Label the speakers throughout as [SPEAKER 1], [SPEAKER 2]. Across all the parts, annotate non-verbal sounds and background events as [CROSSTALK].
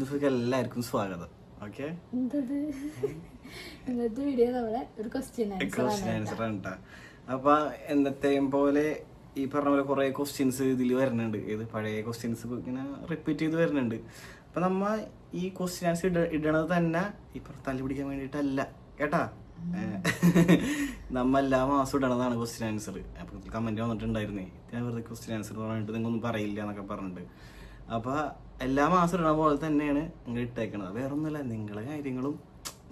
[SPEAKER 1] അനന്തഫിക്ക് എല്ലാവർക്കും സ്വാഗതം. ഓക്കെ
[SPEAKER 2] ഇന്നത്തെ വീഡിയോ നമ്മളെ ഒരു ക്വസ്റ്റ്യൻ
[SPEAKER 1] ആൻസർ ആണ് കേട്ടോ. അപ്പൊ എന്നത്തെയും പോലെ ഈ പറഞ്ഞ പോലെ കുറെ ക്വസ്റ്റ്യൻസ് ഇതിൽ വരുന്നുണ്ട്. ഇത് പഴയ ക്വസ്റ്റ്യൻസ് ഇങ്ങനെ റിപ്പീറ്റ് ചെയ്ത് വരുന്നുണ്ട്. അപ്പൊ നമ്മ ഈ ക്വസ്റ്റ്യൻ ആൻസർ ഇട ഇടണത് തന്നെ ഇപ്പൊ തല്ലി പിടിക്കാൻ വേണ്ടിട്ടല്ല കേട്ടാ? [LAUGHS] നമ്മ എല്ലാ മാസം ഇടണതാണ് ക്വസ്റ്റ്യൻ ആൻസർ അപ്പൊ കമന്റ് വന്നിട്ടുണ്ടായിരുന്നേ. ഞാൻ വെറുതെ ക്വസ്റ്റ്യൻ ആൻസർ പറഞ്ഞിട്ട് നിങ്ങൊന്നും പറയില്ല എന്നൊക്കെ പറഞ്ഞിട്ട്. അപ്പൊ എല്ലാ മാസം ഇടണ പോലെ തന്നെയാണ് നിങ്ങൾ ഇട്ടേക്കണത്. വേറെ ഒന്നുമില്ല നിങ്ങളെ കാര്യങ്ങളും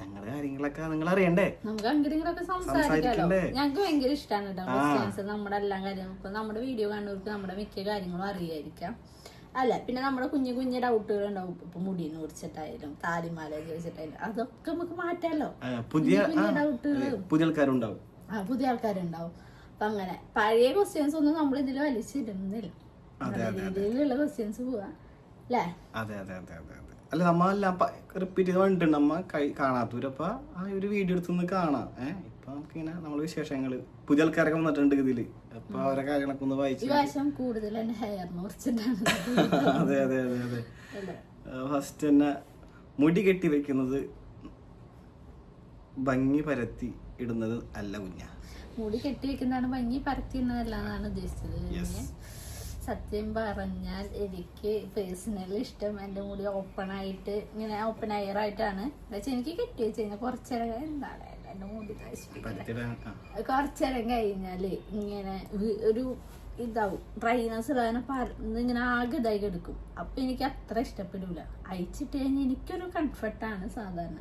[SPEAKER 1] ഞങ്ങളുടെ കാര്യങ്ങളൊക്കെ നിങ്ങൾ അറിയണ്ടേ?
[SPEAKER 2] നമുക്ക് അങ്ങനെയൊക്കെ
[SPEAKER 1] സംസാരിക്കണ്ടേ?
[SPEAKER 2] ഞങ്ങൾക്ക് ഭയങ്കര ഇഷ്ടമാണ് കേട്ടോ നമ്മുടെ എല്ലാ കാര്യങ്ങളും. നമ്മുടെ വീഡിയോ കാണുന്നവർക്ക് നമ്മുടെ മിക്ക കാര്യങ്ങളും അറിയായിരിക്കാം. അല്ല പിന്നെ നമ്മുടെ കുഞ്ഞു കുഞ്ഞു ഡൗട്ടുകൾ ഉണ്ടാവും. ഇപ്പൊ മുടിനെ കുറിച്ചിട്ടായാലും താലിമാല ചോദിച്ചിട്ടായാലും അതൊക്കെ നമുക്ക് മാറ്റാലോ?
[SPEAKER 1] പുതിയ പുതിയ ആൾക്കാരുണ്ടാവും.
[SPEAKER 2] ആ പുതിയ ആൾക്കാരുണ്ടാവും. അപ്പൊ അങ്ങനെ പഴയ ക്വസ്റ്റ്യൻസ് ഒന്നും നമ്മൾ ഇതിൽ വലിച്ചിരുന്നില്ല രീതിയിലുള്ള ക്വസ്റ്റ്യൻസ് പോവാ.
[SPEAKER 1] അതെ അതെ അതെ അതെ അതെ. അല്ല നമ്മളെല്ലാം റിപ്പീറ്റ് ചെയ്ത് കണ്ടിട്ടുണ്ട് നമ്മ കൈ- കാണാത്തവരപ്പ ആ ഒരു വീഡിയോ എടുത്തൊന്ന് കാണാം. ഏഹ് ഇപ്പൊ നമുക്കിങ്ങനെ നമ്മൾ വിശേഷങ്ങൾ പുതിയ ആൾക്കാരൊക്കെ വന്നിട്ടുണ്ട് ഇതിൽ. അപ്പൊ അവരെ കാര്യങ്ങളൊക്കെ ഒന്ന് വായിച്ചു
[SPEAKER 2] കൂടുതൽ [LAUGHS]
[SPEAKER 1] അതെ അതെ അതെ അതെ. ഫസ്റ്റ് തന്നെ മുടി കെട്ടി വെക്കുന്നത് ഭംഗി പരത്തി ഇടുന്നത് അല്ല കുഞ്ഞ.
[SPEAKER 2] മുടി കെട്ടി വെക്കുന്നതാണ് ഭംഗി പരത്തിയെന്നതല്ല എന്നാണ് ഉദ്ദേശിച്ചത്. സത്യം പറഞ്ഞാൽ എനിക്ക് പേഴ്സണലി ഇഷ്ടം എന്റെ മുടി ഓപ്പൺ ആയിട്ട് ഇങ്ങനെ ഓപ്പൺ എയർ ആയിട്ടാണ്. എന്താ വെച്ചാൽ എനിക്ക് കെട്ടി വെച്ച് കഴിഞ്ഞാൽ കുറച്ചേരം എന്താണ് എന്റെ മുടി കുറച്ചരം കഴിഞ്ഞാൽ ഇങ്ങനെ ഒരു ഇതാവും. ഡ്രൈനസ് പരന്ന് ഇങ്ങനെ ആകെ ഇതായി എടുക്കും അപ്പൊ എനിക്ക് അത്ര ഇഷ്ടപ്പെടില്ല അയച്ചിട്ട് കഴിഞ്ഞാൽ എനിക്കൊരു കംഫർട്ടാണ് സാധാരണ.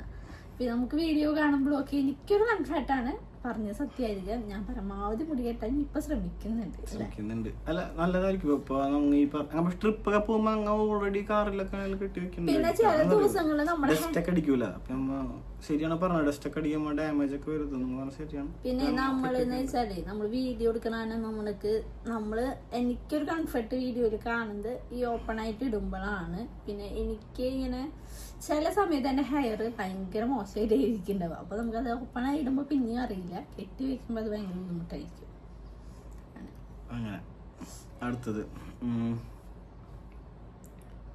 [SPEAKER 2] പിന്നെ നമുക്ക് വീഡിയോ കാണുമ്പോഴൊക്കെ എനിക്കൊരു കംഫർട്ടാണ് പറഞ്ഞ സത്യമായിരിക്കാം. ഞാൻ പരമാവധി മുടി കെട്ടാൻ ഇപ്പൊ ശ്രമിക്കുന്നുണ്ട്
[SPEAKER 1] ശ്രമിക്കുന്നുണ്ട്. അല്ല നല്ലതായിരിക്കും. ഇപ്പൊ ഈ ട്രിപ്പ് ഒക്കെ പോകുമ്പോ അങ്ങ് ഓൾറെഡി കാറിലൊക്കെ കെട്ടി ഒക്കെ അടിക്കൂല. ശരിയാണ് പറഞ്ഞത്. ഡസ്റ്റ് ഒക്കെ അടിക്കുമ്പോ ഡാമേജ് ഒക്കെ പറഞ്ഞ ശരിയാണ്.
[SPEAKER 2] പിന്നെ നമ്മളെന്ന് വെച്ചാലേ നമ്മൾ വീഡിയോ എടുക്കണാണ് നമ്മൾക്ക് നമ്മൾ എനിക്കൊരു കംഫർട്ട് വീഡിയോയിൽ കാണുന്നത് ഈ ഓപ്പൺ ആയിട്ട് ഇടുമ്പോഴാണ്. പിന്നെ എനിക്ക് ഇങ്ങനെ ചില സമയത്ത് എന്റെ ഹെയർ ഭയങ്കര മോശമായിട്ട് ഇരിക്കുന്നുണ്ടാവും അപ്പൊ നമുക്കത് ഓപ്പൺ ആയി ഇടുമ്പോൾ പിന്നെ അറിയില്ല. കെട്ടി വെക്കുമ്പോൾ അത് ഭയങ്കര ബുദ്ധിമുട്ടായിരിക്കും.
[SPEAKER 1] അങ്ങനെ. അടുത്തത്. കുഞ്ഞിന്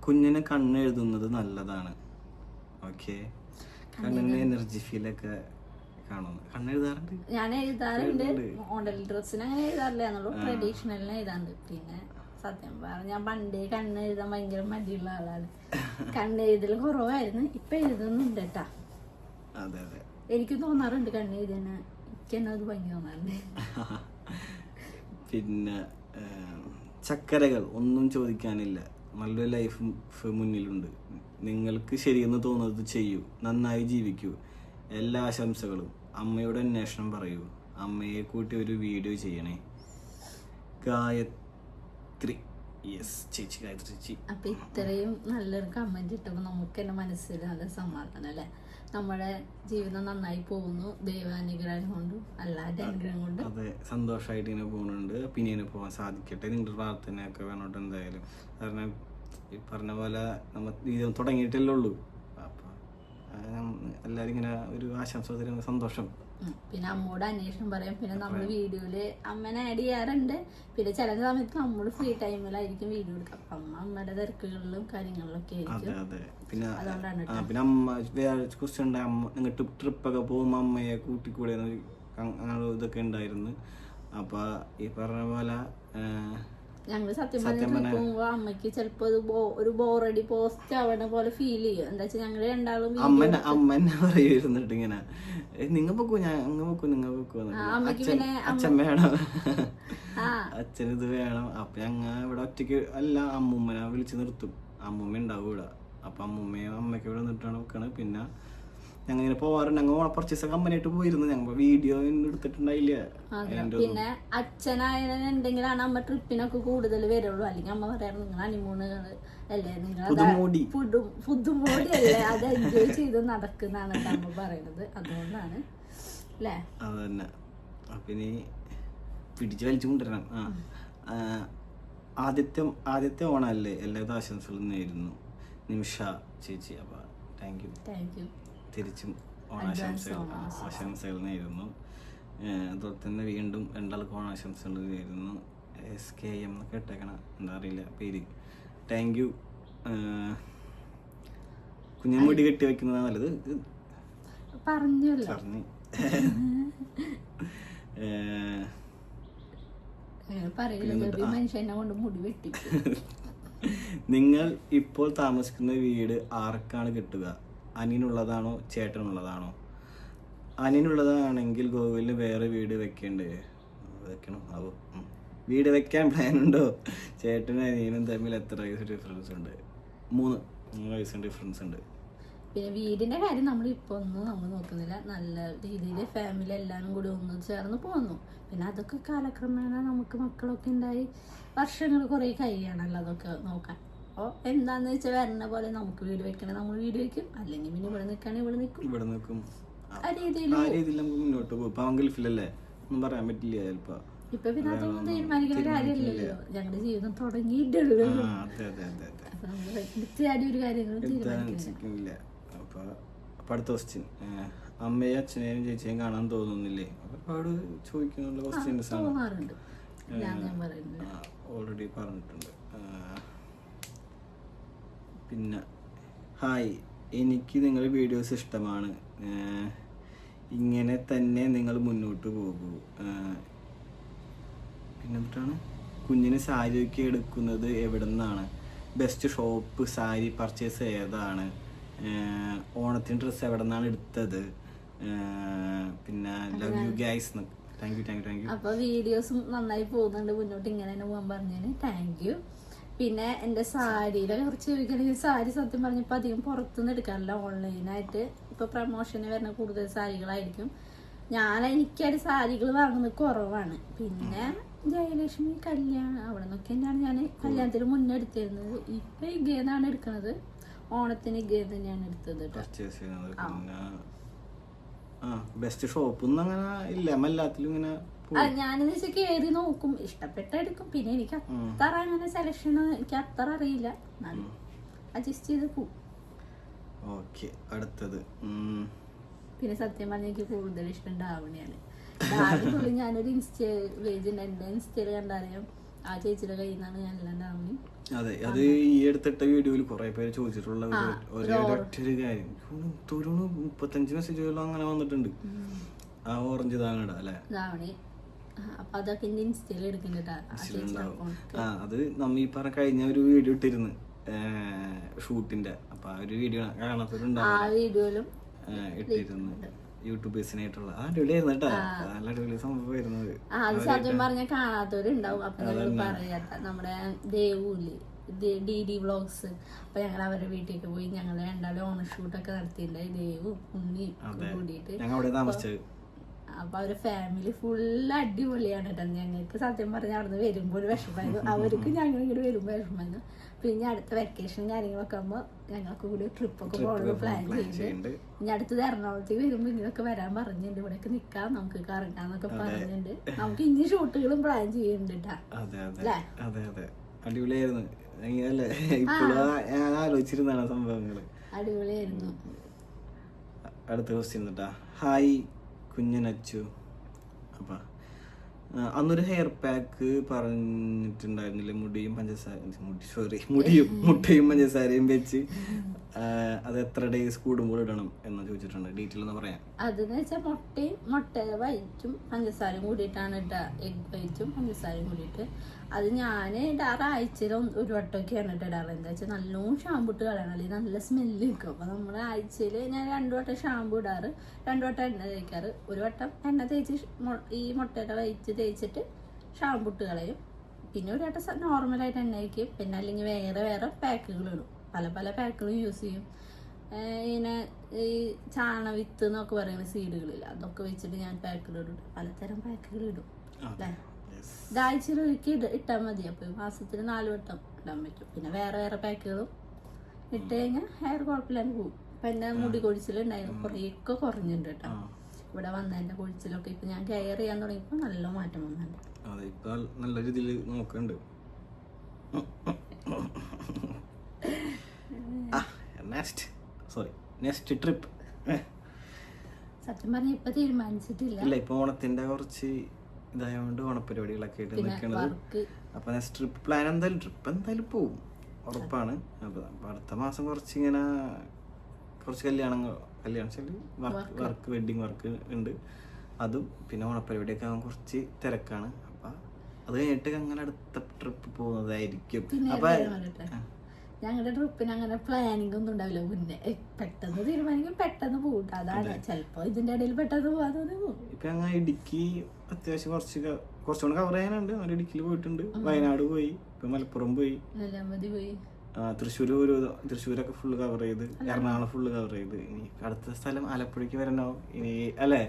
[SPEAKER 1] കുഞ്ഞിന് കണ്ണെഴുതുന്നത് നല്ലതാണ്. ഓക്കെ. കണ്ണിന് എനർജി ഫീലൊക്കെ കാണുന്നു. കണ്ണെഴുതാറുണ്ട്
[SPEAKER 2] ഞാൻ എഴുതാറുണ്ട്. മോഡൽ ഡ്രസ്സിന് അങ്ങനെ എഴുതാറില്ല. എന്നുള്ളൂ ട്രഡീഷണലിന് എഴുതാറുണ്ട്. പിന്നെ സത്യം പറഞ്ഞ ഞാൻ പണ്ടേ കണ്ണ് എഴുതാൻ ഭയങ്കര മടിയുള്ള ആളാണ്. കണ്ണ് എഴുതൽ കുറവായിരുന്നു ഇപ്പൊ എഴുതുന്നുണ്ട് കേട്ടാ എനിക്ക് തോന്നാറുണ്ട് കണ്ണ് എഴുതാൻ. എനിക്ക് തന്നെ അത് ഭംഗി തോന്നാറുണ്ട്.
[SPEAKER 1] പിന്നെ ചക്കരകൾ ഒന്നും ചോദിക്കാനില്ല. നല്ലൊരു ലൈഫ് മുന്നിലുണ്ട്. നിങ്ങൾക്ക് ശരിയെന്ന് തോന്നുന്നത് ചെയ്യൂ നന്നായി ജീവിക്കൂ. എല്ലാ ആശംസകളും. അമ്മയുടെ അന്വേഷണം പറയൂ. അമ്മയെ കൂട്ടി ഒരു വീഡിയോ ചെയ്യണേ. ഗായത്രി യെസ് ചേച്ചി ഗായത്രി ചേച്ചി.
[SPEAKER 2] അപ്പൊ ഇത്രയും നല്ലൊരു കമന്റ് ഇട്ടപ്പോൾ നമുക്ക് തന്നെ മനസ്സിൽ നല്ല സമാധാനം അല്ലെ? നമ്മുടെ ജീവിതം നന്നായി പോകുന്നു. ദൈവാനുഗ്രഹം കൊണ്ടും അല്ലാതെ അനുഗ്രഹം കൊണ്ടും.
[SPEAKER 1] അതെ. സന്തോഷമായിട്ട് ഇങ്ങനെ പോകുന്നുണ്ട്. പിന്നെ ഇങ്ങനെ പോകാൻ സാധിക്കട്ടെ. നിങ്ങളുടെ പ്രാർത്ഥനയൊക്കെ വേണോട്ട് എന്തായാലും. കാരണം ഈ പറഞ്ഞ പോലെ നമ്മൾ ജീവിതം തുടങ്ങിയിട്ടല്ലേ ഉള്ളൂ. അപ്പൊ എല്ലാരും ഇങ്ങനെ ഒരു ആശംസ സന്തോഷം.
[SPEAKER 2] പിന്നെ അമ്മോട് അന്വേഷണം പറയും. പിന്നെ നമ്മൾ വീഡിയോയിൽ അമ്മനെ ആഡ് ചെയ്യാറുണ്ട്. പിന്നെ ചില സമയത്ത് നമ്മൾ ഫ്രീ ടൈമിലായിരിക്കും വീഡിയോ എടുക്കുക അപ്പൊ അമ്മ അമ്മയുടെ തിരക്കുകളിലും കാര്യങ്ങളിലൊക്കെ
[SPEAKER 1] അതെ
[SPEAKER 2] ആയിരിക്കും
[SPEAKER 1] പിന്നെ ആ പിന്നെ അമ്മ വേറെ ക്വസ്റ്റ്യൻ ഉണ്ട്. അമ്മ നിങ്ങൾ ട്രിപ്പൊക്കെ പോകുമ്പോൾ അമ്മയെ കൂട്ടിക്കൂടെ അങ്ങനെ ഇതൊക്കെ ഉണ്ടായിരുന്നു. അപ്പൊ ഈ പറഞ്ഞ പോലെ ആ,
[SPEAKER 2] ഞങ്ങൾ സത്യം പറഞ്ഞ പോകുമ്പോ അമ്മയ്ക്ക് ചിലപ്പോ ഒരു ബോറടി പോസ്റ്റ് ആവണ പോലെ ഫീൽ ചെയ്യും. എന്താ വെച്ചാൽ ഞങ്ങൾ രണ്ടാളും
[SPEAKER 1] അമ്മ അമ്മ പറയുന്നിട്ട് ഇങ്ങനെ "ഏ, നിങ്ങ പൊക്കോ? ഞാൻ അങ്ങ് പൊക്കൂ? നിങ്ങ പൊക്കൂ? അച്ഛൻ വേണം. അച്ഛൻ ഇത് വേണം. അപ്പൊ ഞങ്ങ ഇവിടെ ഒറ്റയ്ക്ക് അല്ല അമ്മൂമ്മനെ വിളിച്ചു നിർത്തും. അമ്മൂമ്മ ഉണ്ടാവും ഇവിടെ അപ്പൊ അമ്മൂമ്മയും അമ്മയ്ക്ക് ഇവിടെ നിന്നിട്ടാണ് വെക്കണത്. പിന്നെ ഞങ്ങൾ ഇങ്ങനെ പോവാറുണ്ട്. ഞങ്ങൾ ഓണ പർച്ചേസ് കമ്പനിയായിട്ട് പോയിരുന്നു. ഞങ്ങൾ വീഡിയോ എടുത്തിട്ടുണ്ടായില്ല.
[SPEAKER 2] പിന്നെ അച്ഛനായാലും അമ്മ ട്രിപ്പിനൊക്കെ കൂടുതൽ വരുള്ളൂ. അല്ലെങ്കിൽ അമ്മ പറയാറ് നിങ്ങൾ അനിമൂണുകൾ അല്ലേ? നിങ്ങൾ
[SPEAKER 1] പുതുമോടി.
[SPEAKER 2] അല്ലേ? അത് എൻജോയ് ചെയ്ത് നടക്കുന്നതാണ് അമ്മ പറയുന്നത് അതുകൊണ്ടാണ്. അല്ലേ
[SPEAKER 1] അത് തന്നെ പിന്നെ പിടിച്ചു വലിച്ചു കൊണ്ടുവരണം. ആദ്യത്തെ ആദ്യത്തെ ഓണമല്ലേ? എല്ലാവിധ ആശംസകളും നേരുന്നു. നിമിഷ ചേച്ചി അപ്പൊ താങ്ക് യു
[SPEAKER 2] താങ്ക് യു
[SPEAKER 1] തിരിച്ചും ഓണാശംസകൾ. ആശംസകൾ നേരുന്നു. അതുപോലെ തന്നെ വീണ്ടും രണ്ടാൾക്ക് ഓണാശംസകൾ നേരുന്നു. എസ് കെ എം എന്നൊക്കെ ഇട്ടേക്കണം എന്താ അറിയില്ല പേര്. താങ്ക് യു കുഞ്ഞിന് മുടി കെട്ടി വെക്കുന്നതാണ് [LAUGHS] നല്ലത്. പറഞ്ഞു.
[SPEAKER 2] പറഞ്ഞു
[SPEAKER 1] നിങ്ങൾ ഇപ്പോൾ താമസിക്കുന്ന വീട് ആർക്കാണ് കിട്ടുക? അനിയനുള്ളതാണോ ചേട്ടനുള്ളതാണോ? അനിയനുള്ളതാണെങ്കിൽ ഗോവയിൽ വേറെ വീട് വെക്കേണ്ടേ. വെക്കണം ആവോ. വീട് വെക്കാൻ പ്ലാൻ ഉണ്ടോ? ചേട്ടനും അനിയനും തമ്മിൽ എത്ര വയസ്സ് ഡിഫറൻസ് ഉണ്ട്? മൂന്ന്. മൂന്ന് വയസ്സിന് ഡിഫറൻസ് ഉണ്ട്.
[SPEAKER 2] പിന്നെ വീടിന്റെ കാര്യം നമ്മൾ ഇപ്പൊ ഒന്നും നമ്മൾ നോക്കുന്നില്ല. നല്ല രീതിയിൽ ഫാമിലി എല്ലാവരും കൂടി ഒന്ന് ചേർന്ന് പോന്നു. പിന്നെ അതൊക്കെ കാലക്രമേണ നമുക്ക് മക്കളൊക്കെ ഉണ്ടായി. വർഷങ്ങൾ കുറെ കഴിയണല്ലോ അതൊക്കെ നോക്കാൻ. അപ്പോൾ എന്താന്ന് വെച്ചാൽ വരണ പോലെ നമുക്ക് വീട് വെക്കണേ. നമ്മൾ വീട് വെക്കും. അല്ലെങ്കിൽ പിന്നെ ഇവിടെ നിൽക്കുകയാണെങ്കിൽ ഇവിടെ നിൽക്കും
[SPEAKER 1] ഇവിടെ നിൽക്കും
[SPEAKER 2] ആ രീതിയിൽ
[SPEAKER 1] ആ രീതിയിൽ നമുക്ക് മുന്നോട്ട് പോകും. ഇപ്പം അവൻ ഗൾഫിലല്ലേ? ഒന്നും പറയാൻ പറ്റില്ല ചിലപ്പോൾ
[SPEAKER 2] ഇപ്പൊ പിന്നെ അതൊന്നും തീരുമാനിക്കുന്ന കാര്യമില്ലല്ലോ. ഞങ്ങളുടെ ജീവിതം തുടങ്ങിയിട്ടുള്ളൂ അപ്പൊ ഒരു കാര്യങ്ങളും
[SPEAKER 1] അപ്പൊ അടുത്ത ക്വസ്റ്റ്യൻ അമ്മയും അച്ഛനെയും ചേച്ചിയും കാണാൻ തോന്നുന്നില്ലേ? ഒരുപാട് ചോദിക്കുന്നുള്ള ക്വസ്റ്റ്യൻസ് ആണ്. ഓൾറെഡി പറഞ്ഞിട്ടുണ്ട്. പിന്നെ ഹായ് എനിക്ക് നിങ്ങളുടെ വീഡിയോസ് ഇഷ്ടമാണ്. ഇങ്ങനെ തന്നെ നിങ്ങൾ മുന്നോട്ട് പോകൂ. പിന്നെ പിന്നെന്താണ് കുഞ്ഞിന് സാരി ഒക്കെ എടുക്കുന്നത് എവിടെ നിന്നാണ് ബെസ്റ്റ് ഷോപ്പ് സാരി പർച്ചേസ് ഏതാണ് ഓണത്തിന് ഡ്രസ്സ് എവിടെ നിന്നാണ് എടുത്തത് പിന്നെ love you guys thank you thank you thank you
[SPEAKER 2] അപ്പൊ വീഡിയോസും നന്നായി പോകുന്നുണ്ട്. മുന്നോട്ട് ഇങ്ങനെ തന്നെ പോകാൻ പറഞ്ഞതിന്. താങ്ക് യു പിന്നെ എന്റെ സാരിയിലെ കുറച്ച് ചോദിക്കണമെങ്കിൽ സാരി സത്യം പറഞ്ഞപ്പോ അധികം പുറത്തുനിന്ന് എടുക്കാറില്ല. ഓൺലൈനായിട്ട് ഇപ്പൊ പ്രമോഷന് വരുന്ന കൂടുതൽ സാരികളായിരിക്കും. ഞാൻ എനിക്കായിട്ട് സാരികൾ വാങ്ങുന്നത് കുറവാണ്. പിന്നെ ജയലക്ഷ്മി കല്യാണം അവിടെ നിന്നൊക്കെ ഞാൻ കല്യാണത്തിന് മുന്നേ എടുത്തിരുന്നത്. ഇപ്പൊ ഇഗേന്നാണ് എടുക്കുന്നത് ഓണത്തിന് ഇഗേ തന്നെയാണ് എടുത്തത് കേട്ടോ
[SPEAKER 1] ബെസ്റ്റ് ഷോപ്പ് ഒന്നും അങ്ങനെ ഇല്ല. എല്ലാത്തിലും ഇങ്ങനെ
[SPEAKER 2] ഞാനെന്ന് വെച്ചാൽ കയറി നോക്കും? ഇഷ്ടപ്പെട്ട എടുക്കും. പിന്നെ എനിക്ക് അത്ര അങ്ങനെ സെലക്ഷൻ എനിക്ക് അത്ര അറിയില്ല. അഡ്ജസ്റ്റ് ചെയ്ത് പോകും
[SPEAKER 1] ഓക്കെ അടുത്തത്.
[SPEAKER 2] പിന്നെ സത്യം പറഞ്ഞ എനിക്ക് കൂടുതൽ ഇഷ്ടം ഡാവണിയാണ് ഡാവണി ഞാനൊരു ഇൻസ്റ്റ പേജ് ഉണ്ട്. എന്റെ ഇൻസ്റ്റയിൽ കണ്ടറിയാം. ആ ചേച്ചിയുടെ കയ്യിൽ നിന്നാണ് ഞാൻ എല്ലാം ഡാവണി
[SPEAKER 1] അതെ അത് ഈ അടുത്തിട്ട വീഡിയോയിൽ കുറെ പേര് ചോദിച്ചിട്ടുള്ള ഒരു- ഒരു കാര്യം. തൊണ്ണൂറ് മുപ്പത്തഞ്ച് മെസ്സേജുകളും അങ്ങനെ വന്നിട്ടുണ്ട്. ആ ഓറഞ്ച് താങ്ങട അല്ലെ? അത് നമ്മ ഈ പറഞ്ഞ കഴിഞ്ഞ ഒരു വീഡിയോ ഇട്ടിരുന്നു. ഷൂട്ടിന്റെ. അപ്പൊ ആ ഒരു വീഡിയോ കാണാത്തവരുണ്ടാവും. ആ, ഇട്ടിരുന്നു. യൂട്യൂബേഴ്സിനായിട്ടുള്ള ആ അടിപൊളിയായിരുന്നു കേട്ടാ. നല്ല അടിപൊളി സംഭവമായിരുന്നത് അത്.
[SPEAKER 2] സത്യം പറഞ്ഞാൽ കാണാത്തവരുണ്ടാവും. അപ്പൊ ഞങ്ങൾ പറയാത്ത നമ്മുടെ ദേവൂൽ ഡി ഡി വ്ളോഗ്സ്. അപ്പൊ ഞങ്ങൾ അവരുടെ വീട്ടിലേക്ക് പോയി ഞങ്ങൾ രണ്ടാളും ഓണ ഷൂട്ടൊക്കെ നടത്തിയിട്ടുണ്ടായി ദേവും ഉണ്ണിയും കൂടിയിട്ട്. അപ്പൊ അവരുടെ ഫാമിലി ഫുള്ള് അടിപൊളിയാണ് കേട്ടോ ഞങ്ങൾക്ക് സത്യം പറഞ്ഞാൽ അവിടുന്ന് വരുമ്പോൾ ഒരു വിഷമമായിരുന്നു. അവർക്ക് ഞങ്ങൾ ഇങ്ങോട്ട് വരുമ്പോൾ വിഷമമായിരുന്നു. പിന്നെ അടുത്ത വെക്കേഷൻ കാര്യങ്ങളൊക്കെ ആകുമ്പോൾ ഞങ്ങൾക്ക് കൂടി ട്രിപ്പൊക്കെ പോകണം പ്ലാൻ ചെയ്യുന്നുണ്ട്
[SPEAKER 1] ചെയ്യുന്നുണ്ട്
[SPEAKER 2] ഇനി അടുത്തത് എറണാകുളത്തേക്ക് വരുമ്പോൾ ഇങ്ങനെയൊക്കെ വരാൻ പറഞ്ഞിട്ടുണ്ട്. ഇവിടെയൊക്കെ നിക്കാം നമുക്ക് കറങ്ങാന്നൊക്കെ പറഞ്ഞിട്ടുണ്ട്. നമുക്ക് ഇനി ഷൂട്ടുകളും പ്ലാൻ ചെയ്യുന്നുണ്ട് കേട്ടാ അല്ലേ?
[SPEAKER 1] അടിപൊളിയായിരുന്നു. ആലോചിച്ചിരുന്നാണ് സംഭവങ്ങൾ.
[SPEAKER 2] അടിപൊളിയായിരുന്നു.
[SPEAKER 1] അടുത്ത ക്വസ്റ്റ്യൻ ഹായ് കുഞ്ഞനച്ചു. അപ്പൊ അന്നൊരു ഹെയർ പാക്ക് പറഞ്ഞിട്ടുണ്ടായിരുന്നില്ലേ? മുടിയും പഞ്ചസാര മുടി സോറി മുടിയും മുട്ടയും പഞ്ചസാരയും വെച്ച് അത് എത്ര ഡേയ്സ് കൂടുമ്പോൾ ഇടണം എന്ന് ചോദിച്ചിട്ടുണ്ട്. ഡീറ്റെയിൽ ഒന്ന് പറയാം
[SPEAKER 2] അതെന്ന് വെച്ചാൽ മുട്ടയും മുട്ട വൈറ്റും പഞ്ചസാരയും കൂടിയിട്ടാണ് ഇട്ട എഗ് വൈറ്റും പഞ്ചസാരയും കൂടിയിട്ട്. അത് ഞാൻ ഇടാറ് ആഴ്ചയിൽ ഒരു വട്ടമൊക്കെയാണ് ഇട്ട് ഇടാറ്. എന്താ വെച്ചാൽ നല്ലോണം ഷാമ്പു ഇട്ട് കളയണം. അല്ലെങ്കിൽ നല്ല സ്മെല്ല് നിൽക്കും അപ്പോൾ നമ്മൾ ആഴ്ചയിൽ ഞാൻ രണ്ട് വട്ടം ഷാമ്പു ഇടാറ്. രണ്ട് വട്ടം എണ്ണ തേക്കാറ്. ഒരു വട്ടം എണ്ണ തേച്ച് ഈ മുട്ടയുടെ വയറ്റ് തേച്ചിട്ട് ഷാമ്പു ഇട്ട് കളയും. പിന്നെ ഒരു വട്ടം നോർമലായിട്ട് എണ്ണ വയ്ക്കും പിന്നെ അല്ലെങ്കിൽ വേറെ വേറെ പാക്കുകൾ ഇടും. പല പല പാക്കുകളും യൂസ് ചെയ്യും. ഇങ്ങനെ ഈ ചാണവിത്ത് എന്നൊക്കെ പറയുന്ന സീഡുകളില്ല അതൊക്കെ വെച്ചിട്ട് ഞാൻ പാക്കുകൾ ഇടും. പലതരം പാക്കുകൾ ഇടും. അല്ലേ ഇതാഴ്ചയിൽ ഒരിക്കൽ ഇട ഇട്ടാൽ മതി. അപ്പോൾ മാസത്തിൽ നാല് വട്ടം ഇടാൻ പറ്റും. പിന്നെ വേറെ വേറെ പാക്കുകളും ഇട്ട് കഴിഞ്ഞാൽ ഹെയർ കുഴപ്പമില്ലാണ്ട് പോകും അപ്പം എന്റെ മുടി കൊഴിച്ചിലുണ്ടായിരുന്നു. കുറേയൊക്കെ കുറഞ്ഞിട്ടുണ്ട് കേട്ടോ.
[SPEAKER 1] ഇവിടെ
[SPEAKER 2] ഇവിടെ എന്റെ കൊഴിച്ചിലൊക്കെ ഇപ്പം ഞാൻ കെയർ ചെയ്യാൻ തുടങ്ങിയപ്പോൾ നല്ല മാറ്റം വന്നിട്ടുണ്ട്.
[SPEAKER 1] നല്ല രീതിയിൽ നോക്കുന്നുണ്ട് നെക്സ്റ്റ് സോറി നെക്സ്റ്റ് ട്രിപ്പ്
[SPEAKER 2] സത്യം പറഞ്ഞ ഇപ്പൊ തീരുമാനിച്ചിട്ടില്ല.
[SPEAKER 1] ഇല്ല ഇപ്പൊ ഓണത്തിന്റെ കുറച്ച് ഇതായതുകൊണ്ട് ഓണപരിപാടികളൊക്കെ ആയിട്ട്
[SPEAKER 2] നിൽക്കുന്നത്
[SPEAKER 1] അപ്പൊ നെക്സ്റ്റ് ട്രിപ്പ് പ്ലാൻ എന്തായാലും ട്രിപ്പ് എന്തായാലും പോവും. ഉറപ്പാണ്. അപ്പൊ അടുത്ത മാസം കുറച്ച് ഇങ്ങനെ കുറച്ച് കല്യാണങ്ങൾ കല്യാണം വർക്ക് വർക്ക് വെഡിങ് വർക്ക് ഉണ്ട്. അതും പിന്നെ ഓണപ്പരിപാടിയൊക്കെ ആകുമ്പോൾ കുറച്ച് തിരക്കാണ്. അപ്പൊ അത് കഴിഞ്ഞിട്ട് അങ്ങനെ അടുത്ത ട്രിപ്പ് പോകുന്നതായിരിക്കും അപ്പൊ?
[SPEAKER 2] ഞങ്ങളുടെ ട്രിപ്പിന് അങ്ങനെ പ്ലാനിങ് ഒന്നും ഉണ്ടാവില്ല. മുന്നേ പെട്ടെന്ന് തീരുമാനിക്കും പെട്ടെന്ന് പോകും അതാണ് ചിലപ്പോ ഇതിന്റെ ഇടയിൽ പെട്ടെന്ന് പോകാതെ
[SPEAKER 1] ഇപ്പൊ ഇടുക്കി അത്യാവശ്യം കുറച്ച് കുറച്ചുകൂടെ കവർ ചെയ്യാനുണ്ട്. അവർ ഇടുക്കിയിൽ പോയിട്ടുണ്ട്. വയനാട് പോയി. ഇപ്പൊ മലപ്പുറം പോയി.
[SPEAKER 2] നെല്ലാമ്പതി പോയി.
[SPEAKER 1] തൃശ്ശൂർ ഒരു തൃശ്ശൂരൊക്കെ ഫുള്ള് കവർ ചെയ്ത്. എറണാകുളം ഫുള്ള് കവർ ചെയ്ത്. ഇനി അടുത്ത സ്ഥലം ആലപ്പുഴയ്ക്ക് വരണോ? ഇനി അല്ലേ?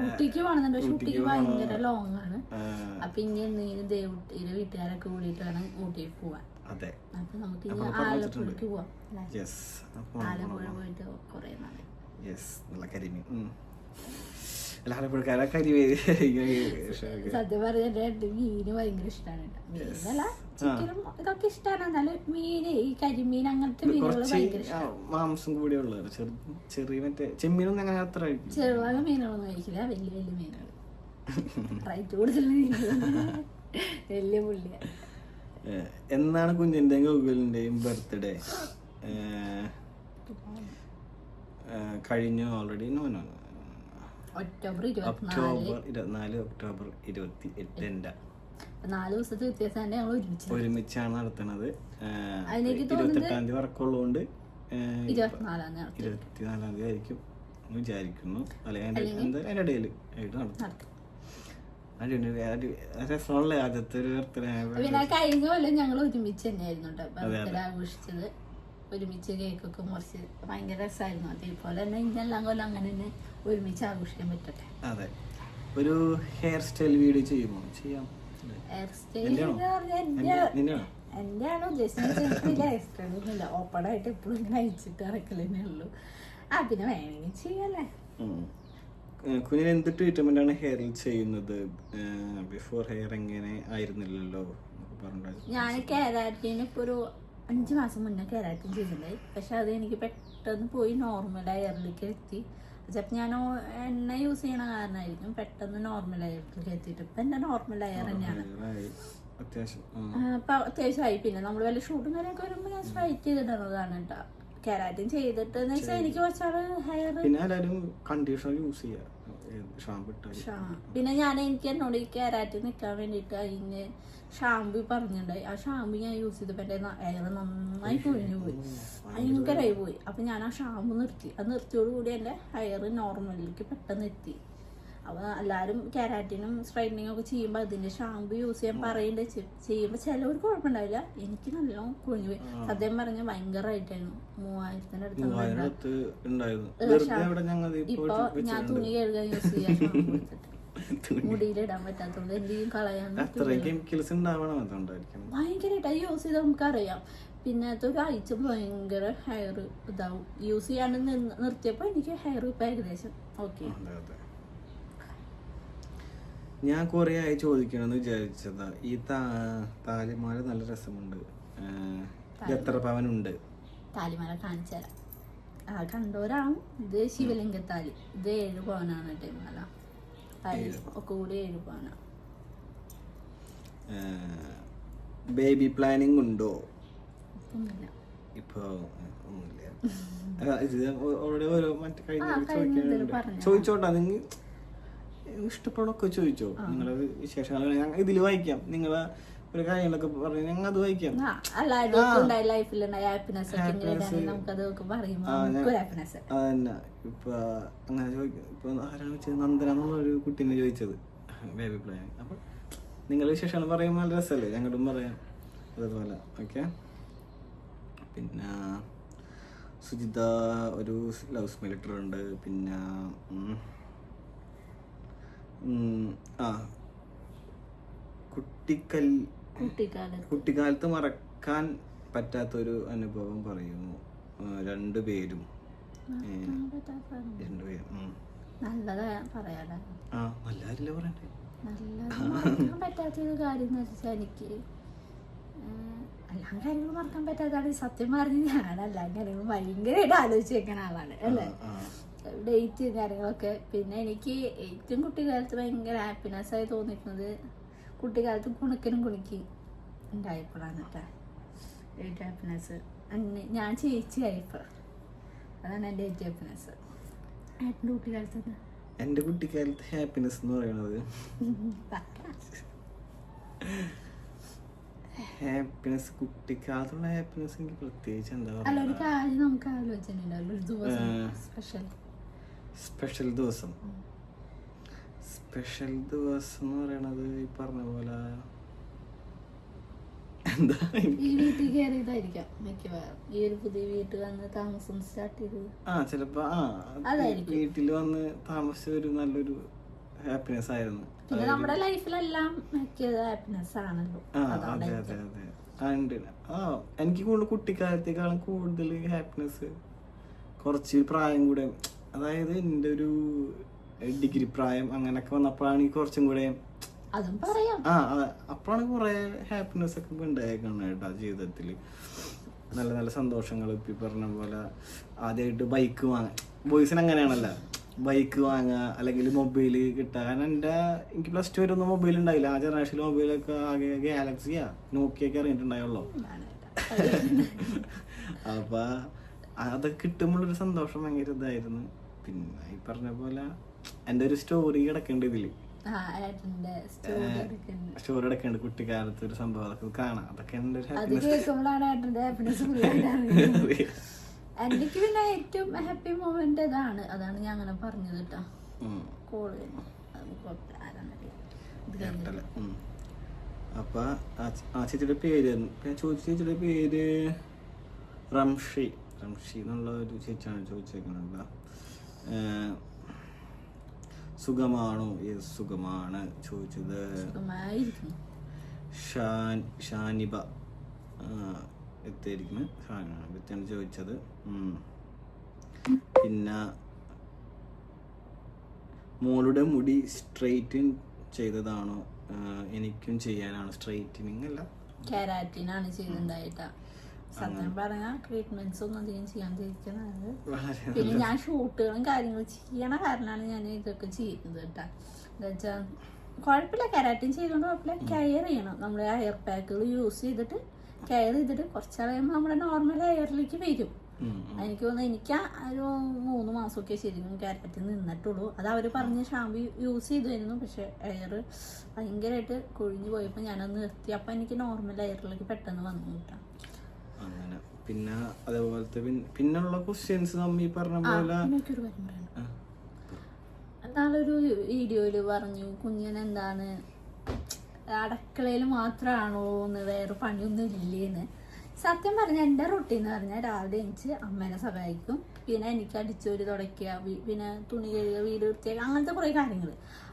[SPEAKER 2] ഊട്ടിക്ക് പോകണമെന്നുണ്ട് പക്ഷെ ഊട്ടിക്ക് ഭയങ്കര ലോങ് ആണ്. അപ്പൊ ഇനി എന്തെങ്കിലും ഊട്ടിയിലെ വീട്ടുകാരൊക്കെ കൂടിയിട്ട് വേണം ഊട്ടിയിൽ പോവാൻ.
[SPEAKER 1] അതെ? യെസ് നല്ല കരിമീൻ. ആലപ്പുഴക്കാരെ കരിമീൻ
[SPEAKER 2] സത്യം പറഞ്ഞാൽ എന്റെ മീന് ഭയങ്കര ഇഷ്ടമാണ് മീനല്ല ചിക്കനും ഇതൊക്കെ ഇഷ്ടമാണ് എന്നാലും മീന് ഈ കരിമീൻ അങ്ങനത്തെ മീനുകൾ
[SPEAKER 1] കുറച്ച്
[SPEAKER 2] ഭയങ്കര
[SPEAKER 1] മാംസം കൂടിയുള്ളത് ചെറു ചെറിയ മറ്റേ ചെമ്മീനൊന്നും അങ്ങനെ അത്ര കഴിക്കില്ല.
[SPEAKER 2] മീനുകളൊന്നും കഴിക്കില്ല. വലിയ വലിയ മീനുകൾ റേറ്റ് കൂടുതൽ വലിയ പുള്ളിയ.
[SPEAKER 1] ഏ, എന്നാണ് കുഞ്ഞിന്റെയും ഗൂഗിളിന്റെയും ബർത്ത്ഡേ? കഴിഞ്ഞു ഓൾറെഡി നോ നോ
[SPEAKER 2] ഒക്ടോബർ ഇരുപത്തിനാല്.
[SPEAKER 1] ഒക്ടോബർ ഇരുപത്തിനാല് ഒക്ടോബർ ഇരുപത്തി എട്ടിന്റെ
[SPEAKER 2] നാല് ദിവസത്തെ വ്യത്യാസം തന്നെ ഞങ്ങൾ ഒരുമിച്ച്
[SPEAKER 1] ഒരുമിച്ചാണ് നടത്തുന്നത്.
[SPEAKER 2] അതിലേക്ക്
[SPEAKER 1] ഇരുപത്തെട്ടാം തീയതി വർക്കുള്ളതുകൊണ്ട്
[SPEAKER 2] ഇരുപത്തിനാലാം തീയതി
[SPEAKER 1] ആയിരിക്കും വിചാരിക്കുന്നു. അല്ലെങ്കിൽ അതിന്റെ ഇടയിൽ ആയിട്ട് നടത്തും രസമുള്ള ആദ്യത്തെ ഒരു ബർത്ത്ഡേ
[SPEAKER 2] പിന്നെ കഴിഞ്ഞ കൊല്ലം ഞങ്ങൾ ഒരുമിച്ച് തന്നെയായിരുന്നു കേട്ടോ ബർത്ത്ഡേ ആഘോഷിച്ചത്. ഒരുമിച്ച് കേക്കൊക്കെ മുറിച്ച് ഭയങ്കര രസമായിരുന്നു അതേപോലെ തന്നെ ഇന്നെല്ലാം കൊല്ലം അങ്ങനെ തന്നെ ഒരുമിച്ച് ആഘോഷിക്കാൻ പറ്റട്ടെ.
[SPEAKER 1] അതെ. ഒരു ഹെയർ സ്റ്റൈൽ വീഡിയോ ചെയ്യുമോ? ചെയ്യാം?
[SPEAKER 2] ഹെയർ സ്റ്റൈൽ എന്റെ ആണോ ഉദ്ദേശിച്ചത് ഹെയർ സ്റ്റൈൽ ഒന്നുമില്ല. ഓപ്പൺ ആയിട്ട് എപ്പോഴും ഇറക്കലേ ഉള്ളൂ ആ പിന്നെ വേണമെങ്കിൽ ചെയ്യല്ലേ
[SPEAKER 1] കുഞ്ഞിന് എന്ത് ട്രീറ്റ്മെന്റ് ആണ് ഹെയറിൽ ചെയ്യുന്നത്? ബിഫോർ ഹെയർ എങ്ങനെ ആയിരുന്നില്ലല്ലോ.
[SPEAKER 2] ഞാൻ കേരാറ്റിന് ഇപ്പോൾ ഒരു അഞ്ച് മാസം മുന്നേ കേരാറ്റിൻ ചെയ്തിട്ടുണ്ടായി. പക്ഷെ അത് എനിക്ക് പെട്ടെന്ന് പോയി നോർമൽ ഹെയറിലേക്ക് എത്തി. ചിലപ്പോൾ ഞാൻ എണ്ണ യൂസ് ചെയ്യണ കാരണമായിരിക്കും പെട്ടെന്ന് നോർമൽ ഹെയറിലേക്ക് എത്തിയിട്ട്. ഇപ്പം എന്റെ നോർമൽ ഹെയർ തന്നെയാണ്.
[SPEAKER 1] അത്യാവശ്യം ആയി. അത്യാവശ്യം
[SPEAKER 2] അപ്പം അത്യാവശ്യമായി. പിന്നെ നമ്മൾ വല്ല ഷൂട്ടും കാര്യമൊക്കെ വരുമ്പോൾ ഞാൻ സ്ട്രൈറ്റ് ചെയ്തിടുന്നതാണ് കേട്ടോ. കെരാറ്റിൻ ചെയ്തിട്ട് എന്ന് വെച്ചാൽ എനിക്ക് ഹെയർ
[SPEAKER 1] പിന്നെ എല്ലാവരും കണ്ടീഷണർ യൂസ് ചെയ്യാം. ഷാമ്പു ഇട്ടാൽ
[SPEAKER 2] പിന്നെ ഞാൻ എനിക്ക് എന്നോട് ഈ കെരാറ്റിൻ നിൽക്കാൻ വേണ്ടിയിട്ട് അതിന് ഷാമ്പു പറഞ്ഞിട്ടുണ്ടായി ആ ഷാമ്പു ഞാൻ യൂസ് ചെയ്തപ്പോൾ എന്റെ നന്നായി പൊഴിഞ്ഞു പോയി. ഭയങ്കരമായി പോയി. അപ്പം ഞാൻ ആ ഷാമ്പു നിർത്തി. അത് നിർത്തിയോടുകൂടി എന്റെ ഹെയർ നോർമലിലേക്ക് പെട്ടെന്ന് എത്തി. അപ്പോൾ എല്ലാവരും കെരാറ്റിനും സ്ട്രൈറ്റനിങ് ഒക്കെ ചെയ്യുമ്പോൾ അതിന്റെ ഷാമ്പു യൂസ് ചെയ്യാൻ പറയുന്നുണ്ട് ചെ- ചെയ്യുമ്പോൾ ചിലവർക്ക് കുഴപ്പമുണ്ടാവില്ല എനിക്ക് നല്ലോണം കുഴിഞ്ഞു പോയി. സത്യം പറഞ്ഞാൽ ഭയങ്കരമായിട്ടായിരുന്നു മൂവായിരത്തിന്റെ അടുത്ത് ഇപ്പോൾ ഞാൻ തുണി കഴുകാൻ യൂസ് ചെയ്യാൻ ഷാമ്പു എടുത്തിട്ട്. മുടിയിലിടാൻ പറ്റാത്തതുകൊണ്ട് എന്തെങ്കിലും കളയാൻ ഭയങ്കരമായിട്ട് അത് യൂസ് ചെയ്താൽ നമുക്കറിയാം. പിന്നെ അത് ഒരാഴ്ച ഭയങ്കര ഹെയർ ഇതാവും. യൂസ് ചെയ്യാണ്ട് നിർത്തിയപ്പോ നിർത്തിയപ്പോൾ എനിക്ക് ഹെയർ ഇപ്പം ഏകദേശം ഓക്കെ
[SPEAKER 1] ഞാൻ കുറേ ആയി ചോദിക്കണമെന്ന് വിചാരിച്ചതാ. ഈ താ താലിമാല നല്ല രസമുണ്ട്. എത്ര പവനുണ്ട്?
[SPEAKER 2] താലിമാല കാണിച്ചു തരാം. ആ കണ്ടോരാവും ഇത് ശിവലിംഗത്താലി ഇത് ഏഴ് പവനാണ് ടൈമല താലി ഒക്കെ കൂടി ഏഴ് പവനാണ്
[SPEAKER 1] ബേബി പ്ലാനിങ് ഉണ്ടോ? ഇപ്പൊ ഒന്നുമില്ല. ഇത് ഓൾറെഡി ഓരോ മറ്റു കഴിഞ്ഞ ചോദിച്ചോട്ടാ നിങ്ങൾ ഇഷ്ടപ്പെടൊക്കെ ചോദിച്ചോ? നിങ്ങൾ വിശേഷങ്ങൾ ഇതിൽ വായിക്കാം. നിങ്ങളെ ഒരു കാര്യങ്ങളൊക്കെ പറഞ്ഞു ഞങ്ങൾ അത് വായിക്കാം. അതന്നെ. ഇപ്പൊ അങ്ങനെ ചോദിക്കും ഇപ്പൊ ആരാണ് വെച്ചത് നന്ദന എന്നുള്ള ഒരു കുട്ടീനെ ചോദിച്ചത്. ബേബി പ്ലാൻ അപ്പൊ നിങ്ങൾ വിശേഷങ്ങൾ പറയുമ്പോൾ നല്ല രസമല്ലേ ഞങ്ങളും പറയാം. അതുപോലെ ഓക്കെ? പിന്നെ സുജിത ഒരു ലവ് സ്മെലിറ്റർ ഉണ്ട് പിന്നെ ആ. കുട്ടിക്കൽ
[SPEAKER 2] കുട്ടിക്കാലത്ത്.
[SPEAKER 1] മറക്കാൻ പറ്റാത്തൊരു അനുഭവം പറയുന്നു. രണ്ടുപേരും രണ്ടുപേരും
[SPEAKER 2] നല്ലതാ പറയാലോ.
[SPEAKER 1] ആ നല്ല കാര്യമില്ല പറയണ്ടേ
[SPEAKER 2] മറക്കാൻ പറ്റാത്തൊരു കാര്യം എന്ന് വെച്ചാൽ എനിക്ക് എല്ലാ കാര്യങ്ങളും മറക്കാൻ പറ്റാത്തതാണ്. സത്യം പറഞ്ഞ് ഞാൻ എല്ലാ കാര്യങ്ങളും ഭയങ്കരമായിട്ട് ആലോചിച്ച് വെക്കുന്ന ആളാണ് അല്ലേ? ഡേറ്റ് കാര്യങ്ങളൊക്കെ. പിന്നെ എനിക്ക് ഏറ്റവും കുട്ടിക്കാലത്ത് ഭയങ്കര ഹാപ്പിനെസ് ആയി തോന്നിയിരുന്നത് കുട്ടിക്കാലത്ത് കുണുക്കനും കുണിക്ക് ഉണ്ടായപ്പോഴാണ് കേട്ടോ ഏറ്റവും ഹാപ്പിനെസ് ഞാൻ ചേച്ചി ആയപ്പോൾ അതാണ് എന്റെ ഏറ്റവും ഹാപ്പിനെസ് ഏട്ടന്റെ കുട്ടിക്കാലത്ത്
[SPEAKER 1] എന്റെ കുട്ടിക്കാലത്തെ ഹാപ്പിനെസ് എന്ന് പറയുന്നത് ഹാപ്പിനെസ് കുട്ടിക്കാലത്തുള്ള ഹാപ്പിനെസ് എനിക്ക് പ്രത്യേകിച്ച് എന്താ
[SPEAKER 2] അല്ല ഒരു
[SPEAKER 1] പറയുക
[SPEAKER 2] കാര്യം നമുക്ക് ആലോചനയുണ്ടാവില്ല ഒരു ദിവസം. സ്പെഷ്യൽ
[SPEAKER 1] സ്പെഷ്യൽ ദിവസം. സ്പെഷ്യൽ ദിവസം എന്ന് പറയണത് ഈ പറഞ്ഞ പോലെ എന്താ?
[SPEAKER 2] ഈ വീട്ടിൽ കയറിയതായിരിക്കാം മിക്കവാറും. ഈ ഒരു പുതിയ വീട്ടിൽ വന്ന് താമസം സ്റ്റാർട്ട് ചെയ്തത്.
[SPEAKER 1] ആ ചിലപ്പോ ആ
[SPEAKER 2] അതായിരിക്കും.
[SPEAKER 1] വീട്ടിൽ വന്ന് താമസിച്ച ഒരു നല്ലൊരു ഹാപ്പിനെസ് ആയിരുന്നു.
[SPEAKER 2] പിന്നെ നമ്മുടെ ലൈഫിലെല്ലാം മിക്കത് ഹാപ്പിനെസ് ആണല്ലോ.
[SPEAKER 1] ആ അതെ അതെ അതെ. ആ ഉണ്ട്. ആ എനിക്ക് കൂടുതൽ കുട്ടിക്കാലത്തേക്കാളും കൂടുതൽ ഹാപ്പിനെസ് കുറച്ച് പ്രായം കൂടെ അതായത് എന്റെ ഒരു ഡിഗ്രി പ്രായം അങ്ങനെയൊക്കെ വന്നപ്പോഴാണ് ഈ കുറച്ചും കൂടെ ആ അപ്പോഴാണ് കുറെ ഹാപ്പിനെസ് ഒക്കെ ഉണ്ടായേക്കാണ് കേട്ടോ ജീവിതത്തിൽ നല്ല നല്ല സന്തോഷങ്ങൾ ഇപ്പം പറഞ്ഞ പോലെ ആദ്യമായിട്ട് ബൈക്ക് വാങ്ങാൻ ബോയ്സിന് അങ്ങനെയാണല്ലോ. ബൈക്ക് വാങ്ങുക അല്ലെങ്കിൽ മൊബൈൽ കിട്ടുക. കാരണം എന്റെ എനിക്ക് പ്ലസ് ടു വരെ ഒന്നും മൊബൈൽ ഉണ്ടായില്ല. ആ ജനറേഷനിൽ മൊബൈലൊക്കെ ആകെ ഗാലക്സിയാ നോക്കിയൊക്കെ അറിഞ്ഞിട്ടുണ്ടായുള്ളൂ. [LAUGHS] അപ്പൊ അതൊക്കെ കിട്ടുമ്പോഴൊരു സന്തോഷം ഭയങ്കര ഇതായിരുന്നു. പിന്നെ ഈ പറഞ്ഞ പോലെ എന്റെ ഒരു സ്റ്റോറി കിടക്കേണ്ട
[SPEAKER 2] ഇതിൽ. സ്റ്റോറി
[SPEAKER 1] കിടക്കേണ്ട. കുട്ടിക്കാലത്ത് ഒരു സംഭവം കാണാം. അതൊക്കെ എന്റെ ഒരു ഹാപ്പിനെസ് [LAUGHS]
[SPEAKER 2] എനിക്ക് പിന്നെ ഏറ്റവും ഹാപ്പി മൊമെന്റ് അതാണ് അതാണ് ഞാൻ അങ്ങനെ പറഞ്ഞത് കേട്ടോ.
[SPEAKER 1] കോൾ അപ്പൊ ആ ചേച്ചിയുടെ പേര് ചോദിച്ച ചേച്ചിയുടെ പേര് റംഷി. റംഷി എന്നുള്ള ഒരു ചേച്ചിയാണ് ചോദിച്ചേക്കുന്നത് സുഖമാണോ? യെസ് സുഖമാണ് ചോദിച്ചത്. ഷാൻ ഷാനിബ എത്തിയിരിക്കുന്നു. ഷാനിബത്താണ് ചോദിച്ചത്. പിന്നെ മോളുടെ മുടി സ്ട്രെയിറ്റിൻ ചെയ്തതാണോ? എനിക്കും ചെയ്യാനാണ്. സ്ട്രെയിറ്റനിങ് അല്ല
[SPEAKER 2] കെരാറ്റിനാണ് ചെയ്തിട്ടുണ്ടായിട്ടാ സത്യം പറഞ്ഞാൽ ട്രീറ്റ്മെന്റ്സ് ഒന്നും അധികം
[SPEAKER 1] ചെയ്യാണ്ടിരിക്കുന്നത്
[SPEAKER 2] പിന്നെ ഞാൻ ഷൂട്ടുകളും കാര്യങ്ങളും ചെയ്യണ കാരണമാണ് ഞാൻ ഇതൊക്കെ ചെയ്യുന്നത് കേട്ടോ. എന്താ വെച്ചാൽ കുഴപ്പമില്ല കെരാറ്റിൻ ചെയ്തുകൊണ്ട് കുഴപ്പമില്ല. കെയർ ചെയ്യണം. നമ്മൾ ഹെയർ പാക്കുകൾ യൂസ് ചെയ്തിട്ട് കെയർ ചെയ്തിട്ട് കുറച്ചാൾ കഴിയുമ്പോൾ നമ്മുടെ നോർമൽ ഹെയറിലേക്ക് വരും. എനിക്ക് തോന്നുന്നു എനിക്ക് ഒരു മൂന്ന് മാസമൊക്കെ ശരിക്കും കയറ്റത്തിൽ നിന്നിട്ടുള്ളൂ. അത് അവർ പറഞ്ഞ് ഷാമ്പു യൂസ് ചെയ്തിരുന്നു. പക്ഷെ എയർ ഭയങ്കരമായിട്ട് കൊഴിഞ്ഞു പോയപ്പോൾ ഞാനത് നിർത്തി. അപ്പം എനിക്ക് നോർമൽ എയറിലേക്ക് പെട്ടെന്ന് വന്നു കിട്ടാം.
[SPEAKER 1] അങ്ങനെ. പിന്നെ അതേപോലത്തെ പിന്നെയുള്ള പിന്നുള്ള ക്വസ്റ്റ്യൻസ് നമ്മ ഈ പറഞ്ഞ പോലെ
[SPEAKER 2] നാളൊരു വീഡിയോയിൽ പറഞ്ഞു കുഞ്ഞിന് എന്താണ്? അടക്കളയിൽ മാത്രമാണോ എന്ന് വേറെ പണിയൊന്നും ഇല്ലേന്ന്. സത്യം പറഞ്ഞ എന്റെ റൊട്ടീൻ എന്ന് പറഞ്ഞാൽ രാവിലെ എനിച്ച് അമ്മേനെ സഹായിക്കും. പിന്നെ എനിക്ക് അടിച്ചോരി തുടയ്ക്കുക വി- പിന്നെ തുണി കഴുകുക വീട് വൃത്തിയാക്കുക അങ്ങനത്തെ കുറേ കാര്യങ്ങൾ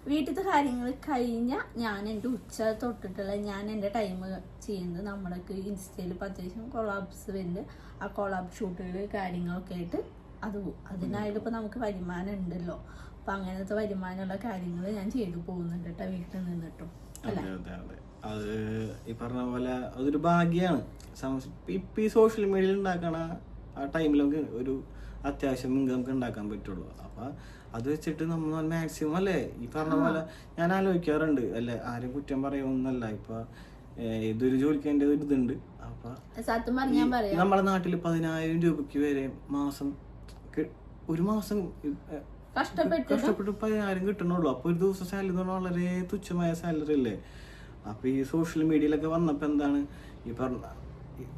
[SPEAKER 2] വീട്ടിലത്തെ കാര്യങ്ങൾ കഴിഞ്ഞാൽ ഞാൻ എന്റെ ഉച്ച തൊട്ടിട്ടുള്ള ഞാൻ എന്റെ ടൈം ചെയ്യുന്നത് നമ്മളൊക്കെ ഇൻസ്റ്റയിൽ ഇപ്പോൾ അത്യാവശ്യം കൊളാബ്സ് വരുന്നുണ്ട്. ആ കൊളാബ് ഷൂട്ടുകൾ കാര്യങ്ങളൊക്കെ ആയിട്ട് അത് പോകും അതിനായിട്ട് ഇപ്പോൾ നമുക്ക് വരുമാനം ഉണ്ടല്ലോ. അപ്പം അങ്ങനത്തെ വരുമാനമുള്ള കാര്യങ്ങൾ ഞാൻ ചെയ്തു പോകുന്നുണ്ട് കേട്ടോ വീട്ടിൽ നിന്നിട്ടും.
[SPEAKER 1] അതെ അതെ ഈ പറഞ്ഞ പോലെ അതൊരു ഭാഗ്യമാണ് ഇപ്പൊ ഈ സോഷ്യൽ മീഡിയയിൽ ഉണ്ടാക്കണ ആ ടൈമിൽ നമുക്ക് ഒരു അത്യാവശ്യം നമുക്ക് ഉണ്ടാക്കാൻ പറ്റുള്ളൂ. അപ്പൊ അത് വെച്ചിട്ട് നമ്മൾ മാക്സിമം അല്ലേ? ഈ പറഞ്ഞ പോലെ ഞാൻ ആലോചിക്കാറുണ്ട്. അല്ലെ? ആരും കുറ്റം പറയുമെന്നല്ല ഇപ്പൊ ഏതൊരു ജോലിക്ക് അതിന്റെ ഒരു ഇതുണ്ട്. അപ്പൊ
[SPEAKER 2] സത്യം നാട്ടിൽ ഞാൻ പറയാം.
[SPEAKER 1] നമ്മുടെ നാട്ടിൽ പതിനായിരം രൂപയ്ക്ക് വരെ മാസം ഒരു മാസം
[SPEAKER 2] കഷ്ടപ്പെട്ട്
[SPEAKER 1] പതിനായിരം കിട്ടണുള്ളൂ. അപ്പൊ ഒരു ദിവസം സാലറി എന്ന് പറഞ്ഞാൽ വളരെ തുച്ഛമായ സാലറി അല്ലേ? അപ്പൊ ഈ സോഷ്യൽ മീഡിയയിലൊക്കെ വന്നപ്പോ എന്താണ്? ഈ പറഞ്ഞ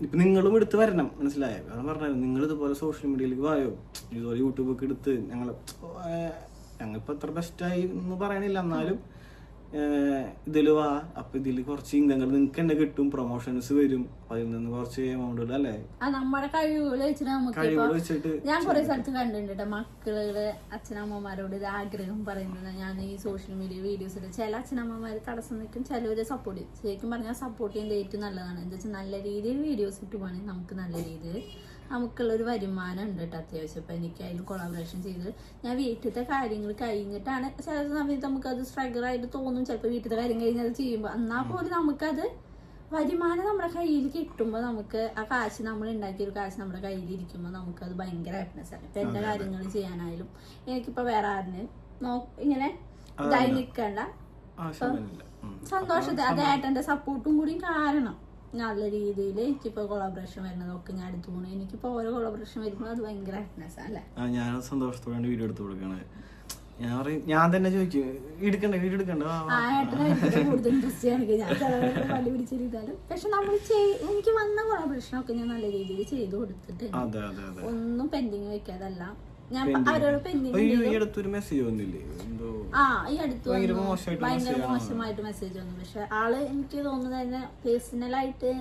[SPEAKER 1] ഇപ്പൊ നിങ്ങളും എടുത്ത് വരണം മനസ്സിലായോ? കാരണം പറഞ്ഞത് നിങ്ങൾ ഇതുപോലെ സോഷ്യൽ മീഡിയയിലേക്ക് വായോ ഇതുപോലെ യൂട്യൂബൊക്കെ എടുത്ത് ഞങ്ങൾ ഞങ്ങളിപ്പോ അത്ര ബെസ്റ്റായി എന്ന് പറയണില്ല. എന്നാലും ഇതിൽ വാ. അപ്പൊ ഇതിൽ കുറച്ച് ഇൻകങ്ങൾ നിങ്ങൾക്ക് തന്നെ കിട്ടും. പ്രൊമോഷൻസ് വരും. അതിൽ നിന്ന് കുറച്ച് എമൗണ്ട് അല്ലേ?
[SPEAKER 2] നമ്മുടെ കഴിവുകൾ വെച്ചിട്ട് നമുക്ക്
[SPEAKER 1] വെച്ചിട്ട്
[SPEAKER 2] ഞാൻ കുറെ സ്ഥലത്ത് കണ്ടിട്ടുണ്ട് മക്കൾ അച്ഛനമ്മമാരോട് ഇത് ആഗ്രഹം പറയുന്നത്. ഞാൻ ഈ സോഷ്യൽ മീഡിയ വീഡിയോസ് ഇട്ട് ചില അച്ഛനമ്മമാര് തടസ്സം നിൽക്കും. ചിലവര് സപ്പോർട്ട് ചെയ്യും. ശരിക്കും പറഞ്ഞാൽ സപ്പോർട്ട് ചെയ്യുന്നത് ഏറ്റവും നല്ലതാണ്. എന്താ വെച്ചാൽ നല്ല രീതിയിൽ വീഡിയോസ് ഇട്ടുവാണെങ്കിൽ നമുക്ക് നല്ല രീതിയിൽ നമുക്കുള്ളൊരു വരുമാനം ഉണ്ട് കേട്ടോ അത്യാവശ്യം. അപ്പം എനിക്ക് അതിൽ കൊളാബറേഷൻ ചെയ്ത് ഞാൻ വീട്ടിലത്തെ കാര്യങ്ങൾ കഴിഞ്ഞിട്ടാണ് ചില സമയത്ത് നമുക്കത് സ്ട്രഗിൾ ആയിട്ട് തോന്നും. ചിലപ്പോൾ വീട്ടിലത്തെ കാര്യം കഴിഞ്ഞാൽ അത് ചെയ്യുമ്പോൾ എന്നാൽ പോലും നമുക്കത് വരുമാനം നമ്മുടെ കയ്യിൽ കിട്ടുമ്പോൾ നമുക്ക് ആ കാശ് നമ്മൾ ഉണ്ടാക്കിയ ഒരു കാശ് നമ്മുടെ കയ്യിൽ ഇരിക്കുമ്പോൾ നമുക്കത് ഭയങ്കര ഹാപ്പിനെസ് ആണ്. ഇപ്പൊ എന്റെ കാര്യങ്ങൾ ചെയ്യാനായാലും. എനിക്കിപ്പോ വേറെ ആരിന് നോ ഇങ്ങനെ ഇതായി നിൽക്കണ്ട. സന്തോഷത്തെ അത് ഏട്ടന്റെ സപ്പോർട്ടും കൂടി കാരണം. നല്ല രീതിയിൽ എനിക്കിപ്പോൾ കൊളാബറേഷൻ വരുന്നതൊക്കെ ഞാൻ എടുത്തു പോകണം എനിക്കിപ്പോൾ ഓരോ കൊളാബറേഷൻ വരുമ്പോൾ അത് ഭയങ്കര ഹാപ്പിനെസ് അല്ലേ?
[SPEAKER 1] ഞാൻ സന്തോഷത്തോടെ വീഡിയോ എടുത്ത് കൊടുക്കണത്. ഞാൻ പറയും ഞാൻ തന്നെ ചോദിക്കും എടുക്കണ്ടേ വീഡിയോ എടുക്കണ്ട വാ, വാ."
[SPEAKER 2] ആ കൂടുതൽ ഇൻട്രസ്റ്റ് ആണ് ഞാൻ ചിലവരൊക്കെ പള്ളി പിടിച്ചിരുന്നാലും. പക്ഷെ നമ്മൾ എനിക്ക് വന്ന കൊളാബറേഷനൊക്കെ ഞാൻ നല്ല രീതിയിൽ ചെയ്തു കൊടുത്തിട്ട് ഒന്നും പെൻഡിങ് വെക്കാതല്ല ഞാൻ അവരോട് പെൻഡിങ്
[SPEAKER 1] മെസ്സേജ് വന്നില്ലേ? എന്തോ.
[SPEAKER 2] ആ ഈ അടുത്ത്
[SPEAKER 1] ഭയങ്കര മോശമായിട്ട്
[SPEAKER 2] മെസ്സേജ് വന്നു. പക്ഷെ ആൾ എനിക്ക് തോന്നുന്നത് തന്നെ പേഴ്സണലായിട്ട്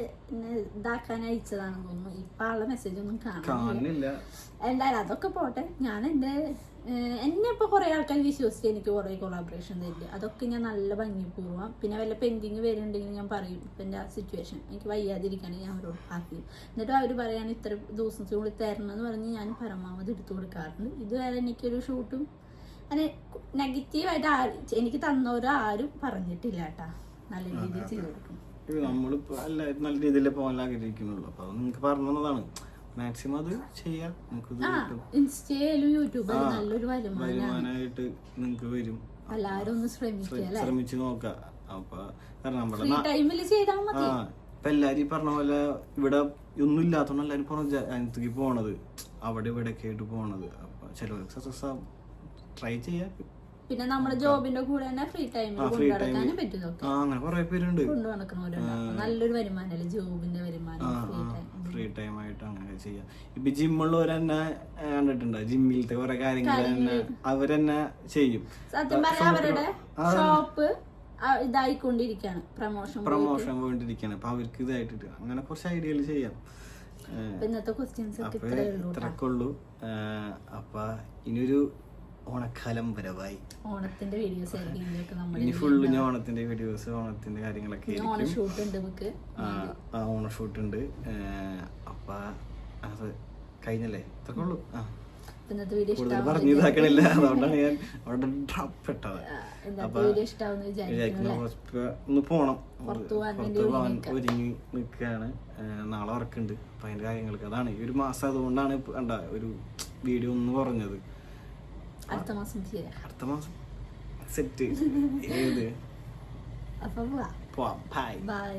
[SPEAKER 2] ഇതാക്കാൻ അയച്ചതാണെന്ന് തോന്നുന്നു. ഇപ്പൊ ആളെ മെസ്സേജ് ഒന്നും കാണാൻ
[SPEAKER 1] കാണുന്നില്ല.
[SPEAKER 2] എന്തായാലും അതൊക്കെ പോട്ടെ. ഞാൻ ഏഹ്, എന്നെ ഇപ്പോൾ കുറേ ആൾക്കാർ വിശ്വസിച്ച് എനിക്ക് കുറേ കൊളാബറേഷൻ തരില്ല? അതൊക്കെ ഞാൻ നല്ല ഭംഗിപൂർവം പിന്നെ വല്ല പെൻഡിങ് വരുന്നുണ്ടെങ്കിൽ ഞാൻ പറയും ഇപ്പം എന്റെ ആ സിറ്റുവേഷൻ എനിക്ക് വയ്യാതിരിക്കുകയാണെങ്കിൽ ഞാൻ അവരോട് ആക്കി. എന്നിട്ട് അവർ പറയാൻ ഇത്ര ദിവസത്തിനുള്ളിൽ തരണം എന്ന് പറഞ്ഞ് ഞാൻ പരമാവധി എടുത്തു കൊടുക്കാറുണ്ട്. ഇതുവരെ എനിക്കൊരു ഷൂട്ടും അങ്ങനെ നെഗറ്റീവായിട്ട് ആര് എനിക്ക് തന്നവരോ ആരും പറഞ്ഞിട്ടില്ല കേട്ടാ. നല്ല രീതിയിൽ ചെയ്തു കൊടുക്കും.
[SPEAKER 1] നമ്മളിപ്പോ നല്ല രീതിയിൽ പോകാൻ ആഗ്രഹിക്കുന്നുള്ളൂ. അപ്പൊ അത് നിങ്ങൾക്ക് പറഞ്ഞു തന്നതാണ്. മാക്സിമം അത് ചെയ്യാം. നമുക്ക്
[SPEAKER 2] ആ ഇൻസ്റ്റയിലും യൂട്യൂബിലും നല്ലൊരു
[SPEAKER 1] വരുമാനമായിട്ട് നിങ്ങൾക്ക് വരും.
[SPEAKER 2] എല്ലാവരും ഒന്ന്
[SPEAKER 1] ശ്രമിച്ച് നോക്കാം. അപ്പൊ നമ്മുടെ ആ ഇപ്പൊ എല്ലാരും പറഞ്ഞ പോലെ ഇവിടെ ഒന്നും ഇല്ലാത്തോണ്ട് എല്ലാരും പുറം പോണത്. അവിടെ ഇവിടെ ഒക്കെ ആയിട്ട് പോണത്. അപ്പൊ ചിലവർക്ക് സക്സസ് ആവും. ട്രൈ ചെയ്യാം.
[SPEAKER 2] പിന്നെ നമ്മുടെ ജോബിന്റെ കൂടെ തന്നെ ഫ്രീ ടൈമിൽ കൊണ്ടുനടക്കാനും പറ്റും
[SPEAKER 1] അങ്ങനെ കുറെ പേരുണ്ട്.
[SPEAKER 2] കൊണ്ടു നടക്കണവരുണ്ടാവും നല്ലൊരു വരുമാനമല്ലേ ജോബിന്റെ വരുമാനം ഫ്രീ ടൈം
[SPEAKER 1] ഫ്രീ ടൈം ആയിട്ട് അങ്ങനെ ചെയ്യാം. ഇപ്പൊ ജിമ്മുള്ളവർ തന്നെ കണ്ടിട്ടുണ്ട്? ജിമ്മിലത്തെ കുറെ കാര്യങ്ങൾ തന്നെ അവരെന്നെ ചെയ്യും.
[SPEAKER 2] സത്യം പറഞ്ഞാൽ അവരുടെ ഷോപ്പ് ഇതായിക്കൊണ്ടിരിക്കാണ്. പ്രൊമോഷൻ
[SPEAKER 1] പ്രൊമോഷൻ പോയിട്ടിരിക്കാണ്. അപ്പൊ അവർക്ക് ഇതായിട്ട് അങ്ങനെ കുറച്ച് ഐഡിയകൾ ചെയ്യാം.
[SPEAKER 2] ഇന്നത്തെ ക്വസ്റ്റ്യൻസ് ഉള്ളൂ
[SPEAKER 1] അപ്പൊ ഇനിയൊരു ഓണക്കാലം വരവായി.
[SPEAKER 2] ഓണത്തിന്റെ വീഡിയോസ് ആയിരിക്കും
[SPEAKER 1] ഇനി ഫുള്ള് ഞാൻ ഓണത്തിന്റെ വീഡിയോസ് ഓണത്തിന്റെ കാര്യങ്ങളൊക്കെ
[SPEAKER 2] ഓണ ഷൂട്ട് ഉണ്ട് നമുക്ക്.
[SPEAKER 1] ആ, ഓണഷൂട്ട് ഓണ ഷൂട്ട് ഉണ്ട് അപ്പ അപ്പൊ അത് കഴിഞ്ഞല്ലേ? ഇത്രയൊക്കെ ഉള്ളൂ. ആ. കൂടുതൽ പറഞ്ഞു ഇതാക്കണില്ല. അതുകൊണ്ടാണ് ഞാൻ അവിടെ ഡ്രോപ്പ് പെട്ടത്
[SPEAKER 2] വിചാരിക്കുന്നു
[SPEAKER 1] ഒന്ന് പോണം.
[SPEAKER 2] പുറത്ത്
[SPEAKER 1] പുറത്ത് ഒരുങ്ങി നിൽക്കുകയാണ്. നാളെ വർക്കുണ്ട്. അപ്പൊ അതിന്റെ കാര്യങ്ങൾക്ക് അതാണ്. ഈ ഒരു മാസം അതുകൊണ്ടാണ് കണ്ട ഒരു വീഡിയോ ഒന്ന് കുറഞ്ഞത്.
[SPEAKER 2] അടുത്ത മാസം ചെയ്യാം
[SPEAKER 1] അടുത്ത മാസം സെറ്റ്. ഏത്? [LAUGHS]
[SPEAKER 2] അപ്പൊ
[SPEAKER 1] പോവാം. Bye
[SPEAKER 2] bye